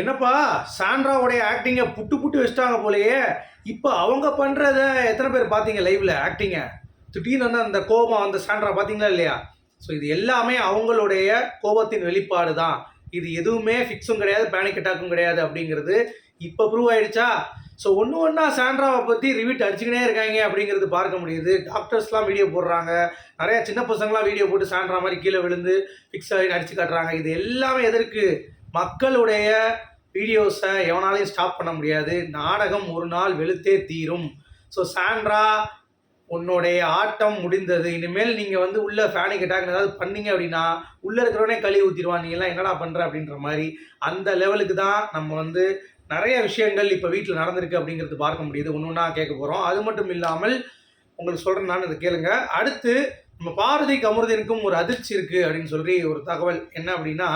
என்னப்பா சாண்ட்ராவுடைய ஆக்டிங்கை புட்டு புட்டு வச்சிட்டாங்க போலயே. இப்போ அவங்க பண்ணுறத எத்தனை பேர் பார்த்தீங்க லைவில் ஆக்டிங்கை திடீர்னு வந்து அந்த கோபம் அந்த சாண்ட்ரா பார்த்தீங்களா இல்லையா? ஸோ இது எல்லாமே அவங்களுடைய கோபத்தின் வெளிப்பாடு தான். இது எதுவுமே ஃபிக்ஸும் கிடையாது பேனிக் அட்டாக்கும் கிடையாது அப்படிங்கிறது இப்போ ப்ரூவ் ஆயிடுச்சா? ஸோ ஒன்று ஒன்றா சாண்ட்ராவை பற்றி ரிவிட் அடிச்சுக்கினே இருக்காங்க அப்படிங்கிறது பார்க்க முடியுது. டாக்டர்ஸ்லாம் வீடியோ போடுறாங்க. நிறையா சின்ன பசங்களாம் வீடியோ போட்டு சாண்ட்ரா மாதிரி கீழே விழுந்து ஃபிக்ஸ் ஆகி அடிச்சு காட்டுறாங்க. இது எல்லாமே எதற்கு? மக்களுடைய வீடியோஸை எவனாலையும் ஸ்டாப் பண்ண முடியாது. நாடகம் ஒரு நாள் வெளுத்தே தீரும். ஸோ சாண்ட்ரா உன்னுடைய ஆட்டம் முடிந்தது. இனிமேல் நீங்கள் வந்து உள்ளே ஃபேனிக் அட்டாக் ஏதாவது பண்ணீங்க அப்படின்னா உள்ளே இருக்கிறவனே கழுவி ஊற்றிடுவான் நீங்களாம் என்னடா பண்ணுற அப்படின்ற மாதிரி அந்த லெவலுக்கு தான் நம்ம வந்து நிறைய விஷயங்கள் இப்போ வீட்டில் நடந்திருக்கு அப்படிங்கிறது பார்க்க முடியுது. ஒன்று ஒன்றா கேட்க போகிறோம் அது மட்டும் இல்லாமல் உங்களுக்கு சொல்கிறேன் நான் இதை கேளுங்க. அடுத்து நம்ம பாரதி கமருதீனுக்கும் ஒரு அதிர்ச்சி இருக்குது அப்படின்னு சொல்லி ஒரு தகவல். என்ன அப்படின்னா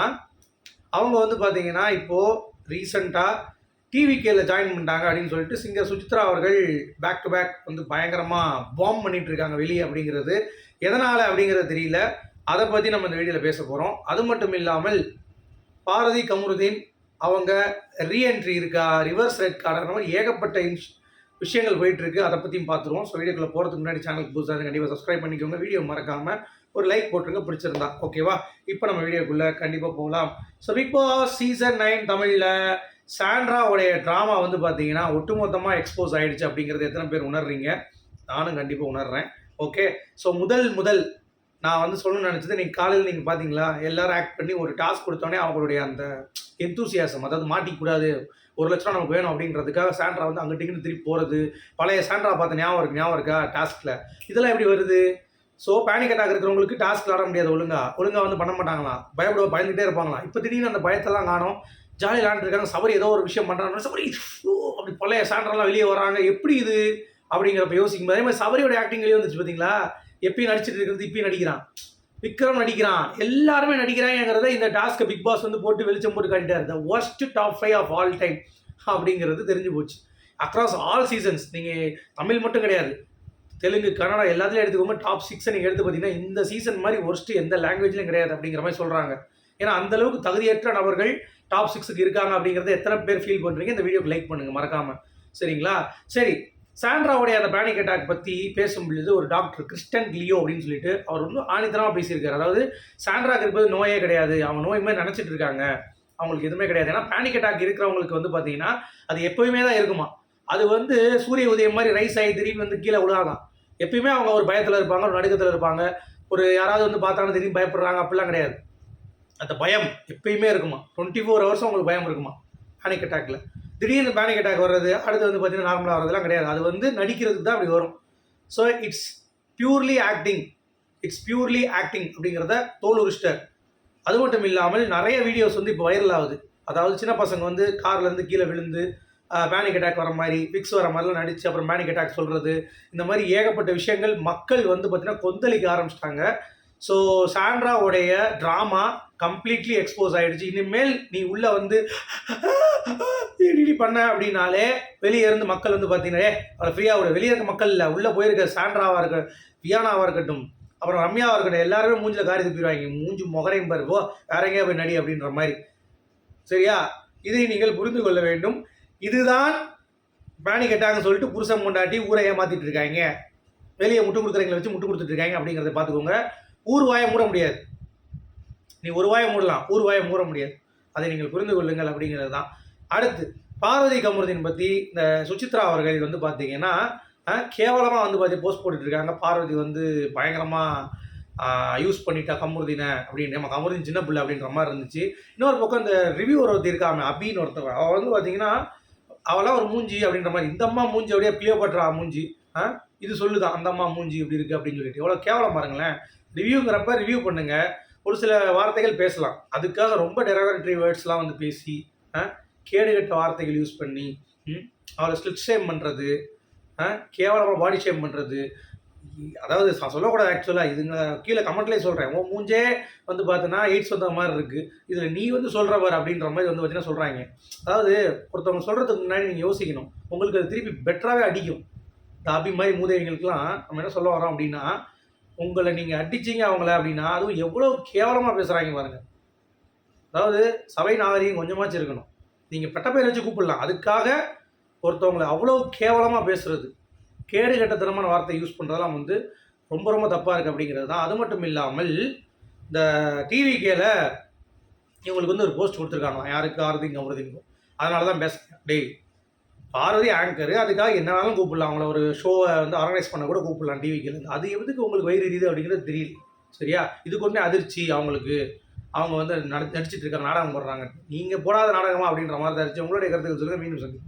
அவங்க வந்து பார்த்தீங்கன்னா இப்போது ரீசண்டாக டிவிகேல ஜாயின் பண்ணிட்டாங்க அப்படின்னு சொல்லிட்டு சிங்கர் சுஜித்ரா அவர்கள் பேக் டு பேக் வந்து பயங்கரமாக பாம் பண்ணிட்டு இருக்காங்க வெளியே அப்படிங்கிறது. எதனால் அப்படிங்கிறது தெரியல. அதை பற்றி நம்ம இந்த வீடியோவில் பேச போகிறோம் அது மட்டும் இல்லாமல் பாரதி கமருதீன் அவங்க ரீஎன்ட்ரி இருக்கா ரிவர்ஸ் ரெட் கார்டு மாதிரி ஏகப்பட்ட இன்ஸ் விஷயங்கள் போயிட்டுருக்கு அதை பற்றியும் பார்த்துருவோம். ஸோ வீடியோக்குள்ளே போகிறதுக்கு முன்னாடி சேனலுக்கு புதுசாக கண்டிப்பாக சப்ஸ்கிரைப் பண்ணிக்கோங்க. வீடியோ மறக்காமல் ஒரு லைக் போட்டுருங்க பிடிச்சிருந்தா. ஓகேவா இப்போ நம்ம வீடியோக்குள்ளே கண்டிப்பாக போகலாம். So Bigg Boss season nine தமிழில் சாண்ட்ராவுடைய ட்ராமா வந்து பார்த்தீங்கன்னா ஒட்டுமொத்தமாக எக்ஸ்போஸ் ஆகிடுச்சு அப்படிங்கிறது எத்தனை பேர் உணர்றீங்க? நானும் கண்டிப்பாக உணர்றேன். ஓகே ஸோ முதல் முதல் நான் வந்து சொல்லணும்னு நினச்சது நீங்கள் காலையில் நீங்கள் பார்த்தீங்களா எல்லோரும் ஆக்ட் பண்ணி ஒரு டாஸ்க் கொடுத்தோடனே அவங்களுடைய அந்த எந்தூசியாசம் அதாவது மாட்டிக்கூடாது ஒரு லட்சம் நமக்கு வேணும் அப்படின்றதுக்காக சாண்ட்ரா வந்து அங்கிட்டிங்கன்னு திருப்பி போகிறது பழைய சாண்ட்ரா பார்த்த ஞாபகம் இருக்கு ஞாபகம் இருக்கா டாஸ்கில் இதெல்லாம் எப்படி வருது? ஸோ பேனிக் அட்டாக் இருக்கிறவங்களுக்கு டாஸ்க் விளாட முடியாது ஒழுங்கா. ஒழுங்காக வந்து பண்ண மாட்டாங்களாம் பயப்பட பயந்துகிட்டே இருப்பாங்களாம் இப்போ திடீர்னு அந்த பயத்தெல்லாம் காணும். ஜாலி விளாண்டுருக்காங்க சபரி ஏதோ ஒரு விஷயம் பண்ணுறாங்க சபரி அப்படி பழைய சாண்டர்லாம் வெளியே வராங்க. எப்படி இது? அப்படிங்கிறப்ப யோசிக்கும் அதே மாதிரி சபரியோட ஆக்டிங் வெளியே வந்துச்சு பார்த்தீங்களா எப்பயும் நடிச்சிட்டு இருக்கிறது இப்பயும் நடிக்கிறான். விக்ரம் நடிக்கிறான். எல்லாருமே நடிக்கிறாங்கிறத இந்த டாஸ்க்கை பிக் பாஸ் வந்து போட்டு வெளிச்சம் போட்டு காட்டிட்டார். The worst top five of all time அப்படிங்கிறது தெரிஞ்சு போச்சு. அக்ராஸ் ஆல் சீசன்ஸ் நீங்கள் தமிழ் மட்டும் கிடையாது. தெலுங்கு கன்னடா எல்லாத்துலையும் எடுத்துக்கோங்க டாப் சிக்ஸை நீங்கள் எடுத்து பார்த்தீங்கன்னா இந்த சீசன் மாதிரி ஒர்ஸ்ட்டு எந்த லாங்குவேஜ்லையும் கிடையாது அப்படிங்கிற மாதிரி சொல்கிறாங்க ஏன்னா அந்தளவுக்கு தகுதியற்ற நபர்கள் டாப் சிக்ஸுக்கு இருக்காங்க அப்படிங்கிறத எத்தனை பேர் ஃபீல் பண்ணுறீங்க இந்த வீடியோக்கு லைக் பண்ணுங்கள் மறக்காமல் சரிங்களா? சரி சாண்ட்ராவுடைய அந்த பேனிக் அட்டாக் பற்றி பேசும் பொழுது ஒரு டாக்டர் கிறிஸ்டன் லியோ அப்படின்னு சொல்லிட்டு அவர் வந்து ஆணித்தனமாக பேசியிருக்காரு. அதாவது சாண்ட்ராக்கு இருப்பது நோயே கிடையாது. அவங்க நோய் மாதிரி நினச்சிட்டு இருக்காங்க. அவங்களுக்கு எதுவுமே கிடையாது. ஏன்னா பேனிக் அட்டாக் இருக்கிறவங்களுக்கு வந்து பார்த்தீங்கன்னா அது எப்போயுமே தான் இருக்குமா? அது வந்து சூரிய உதயம் மாதிரி ரைஸ் ஆகி திரும்பி வந்து கீழே விழாதான். எப்பயுமே அவங்க ஒரு பயத்தில் இருப்பாங்க ஒரு நடுக்கத்தில் இருப்பாங்க. ஒரு யாராவது வந்து பார்த்தாலும் திரும்பி பயப்படுறாங்க அப்படிலாம் கிடையாது. அந்த பயம் எப்பயுமே இருக்குமா? டுவெண்ட்டி ஃபோர் ஹவர்ஸும் உங்களுக்கு பயம் இருக்குமா? பேனிக் அட்டாக்ல திடீர்னு பேனிக் அட்டாக் வர்றது அடுத்து வந்து பார்த்தீங்கன்னா நார்மலாக வர்றதுலாம் கிடையாது. அது வந்து நடிக்கிறதுக்கு தான் அப்படி வரும். So it's purely acting it's purely acting அப்படிங்கிறத தோல் உரிஸ்டர் அது மட்டும் இல்லாமல் நிறைய வீடியோஸ் வந்து இப்போ வைரல் ஆகுது. அதாவது சின்ன பசங்க வந்து கார்லேருந்து கீழே விழுந்து பேனிக் அட்டாக் வர மாதிரி ஃபிக்ஸ் வர மாதிரிலாம் நடித்து அப்புறம் பேனிக் அட்டாக் சொல்கிறது இந்த மாதிரி ஏகப்பட்ட விஷயங்கள் மக்கள் வந்து பார்த்தீங்கன்னா கொந்தளிக்க ஆரம்பிச்சிட்டாங்க. ஸோ சாண்ட்ராவுடைய ட்ராமா கம்ப்ளீட்லி எக்ஸ்போஸ் ஆகிடுச்சு இனிமேல் நீ உள்ளே வந்து இப்படி பண்ண அப்படின்னாலே வெளியே இருந்து மக்கள் வந்து பார்த்தீங்கன்னா அவளை ஃப்ரீயாக விட. வெளியே இருக்க மக்கள் இல்லை உள்ளே போயிருக்க சாண்ட்ராவாக இருக்க வியானாவாக இருக்கட்டும் அப்புறம் ரம்யாவாக இருக்கட்டும் எல்லாருமே மூஞ்சில் காரி துப்பிடுவாங்க. மூஞ்சி முகரையும் பாருவோ வேற எங்கேயா போய் நடி அப்படின்ற மாதிரி. சரியா? இதை நீங்கள் புரிந்து கொள்ள வேண்டும். இதுதான் பேனிக் அட்டாக்னு சொல்லிட்டு புருஷன் முண்டாட்டி ஊரை ஏமாத்திட்டு இருக்காங்க. வெளியே முட்டு கொடுக்குறவங்களை வச்சு முட்டு கொடுத்துட்டு இருக்காங்க அப்படிங்கிறத பார்த்துக்கோங்க. ஊர் வாயை மூட முடியாது. நீ ஒரு வாயை மூடலாம் ஊர் வாயை மூட முடியாது. அதை நீங்கள் புரிந்து கொள்ளுங்கள் அப்படிங்கிறது தான். அடுத்து பார்வதி கமருதீன் பற்றி இந்த சுசித்ரா அவர்கள் வந்து பார்த்தீங்கன்னா கேவலமாக வந்து பார்த்து போஸ்ட் போட்டுட்டு இருக்காங்க. பார்வதி வந்து பயங்கரமாக யூஸ் பண்ணிட்டா கமருதீனை அப்படின்னு. நம்ம கமருதீன் சின்ன பிள்ளை அப்படின்ற மாதிரி இருந்துச்சு. இன்னொரு பக்கம் இந்த ரிவ்யூ ஒருத்தர் இருக்காம அபின்னு ஒருத்தர். அவர் வந்து பார்த்தீங்கன்னா அவளாம் ஒரு மூஞ்சி அப்படின்ற மாதிரி இந்த அம்மா மூஞ்சி அப்படியே பிளியோபட்ரா மூஞ்சி. ஆ? இது சொல்லுதான் அந்த அம்மா மூஞ்சி இப்படி இருக்குது அப்படின்னு சொல்லிட்டு. எவ்வளோ கேவலம் பாருங்களேன். ரிவ்யூங்கிறப்ப ரிவ்யூ பண்ணுங்க. ஒரு சில வார்த்தைகள் பேசலாம். அதுக்காக ரொம்ப டெரகரட்டரி வேர்ட்ஸ்லாம் வந்து பேசி ஆ, கேடுகட்ட வார்த்தைகள் யூஸ் பண்ணி அவளை ஸ்லிட் ஷேம் பண்ணுறது கேவலமாக பாடி ஷேம் பண்ணுறது அதாவது சொல்லக்கூடாது ஆக்சுவலாக இதுங்க கீழே கமெண்ட்லேயே சொல்கிறேன் உன் மூஞ்சே வந்து பார்த்தோன்னா எய்ட்ஸ் வந்த மாதிரி இருக்குது இதில் நீ வந்து சொல்கிற அப்படின்ற மாதிரி வந்து பார்த்தீங்கன்னா சொல்கிறாங்க அதாவது ஒருத்தவங்க சொல்கிறதுக்கு முன்னாடி நீங்கள் யோசிக்கணும். உங்களுக்கு அது திருப்பி பெட்டராகவே அடிக்கும். இந்த அபி மாதிரி மூதேவிங்களுக்குலாம் நம்ம என்ன சொல்ல வரோம் அப்படின்னா உங்களை நீங்கள் அடிச்சீங்க அவங்கள அப்படின்னா அதுவும் எவ்வளோ கேவலமாக பேசுகிறாங்க பாருங்கள் அதாவது சபை நாகரிகம் கொஞ்சமாச்சும் இருக்கணும். நீங்கள் பெட்ட பேர் வச்சு கூப்பிடலாம். அதுக்காக ஒருத்தவங்களை அவ்வளோ கேவலமாக பேசுகிறது கேடு கெட்டத்தனமான வார்த்தை யூஸ் பண்ணுறதெல்லாம் வந்து ரொம்ப ரொம்ப தப்பாக இருக்குது அப்படிங்கிறது தான். அது மட்டும் இல்லாமல் இந்த டிவிகேல இவங்களுக்கு வந்து ஒரு போஸ்ட் கொடுத்துருக்காங்க யாருக்கு? ஆறுதிங்க அமிர்திங்கும். அதனால தான் பேசுகிறேன் டேய் பார்வதி ஆங்கரு அதுக்காக என்னாலும் கூப்பிடலாம். அவங்கள ஒரு ஷோவை வந்து ஆர்கனைஸ் பண்ண கூட கூப்பிடலாம் டிவிக்கு அது எதுக்கு உங்களுக்கு வயிறு எரியுது அப்படிங்கிறது தெரியல. சரியா? இது கொண்டே அதிர்ச்சி அவங்களுக்கு. அவங்க வந்து நடி நடிச்சிட்டு இருக்காங்க நாடகம் போடுறாங்க. நீங்கள் போடாத நாடகமா அப்படின்ற மாதிரி தான் இருந்துச்சு. உங்களுடைய கருத்துக்கள் சொல்லுங்கள் மீண்டும் சந்தி